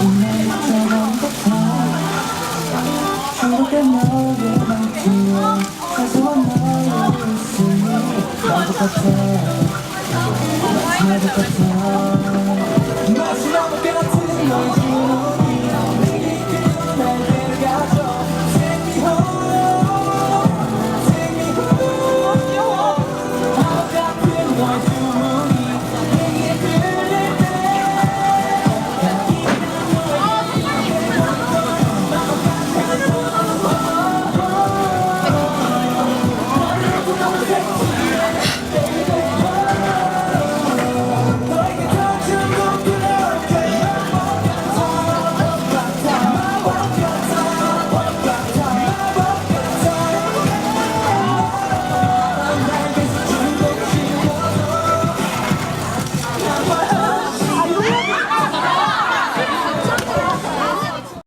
행 복한 너에만 필요 사소한 너의 웃음이 나도 같아. 나도 같아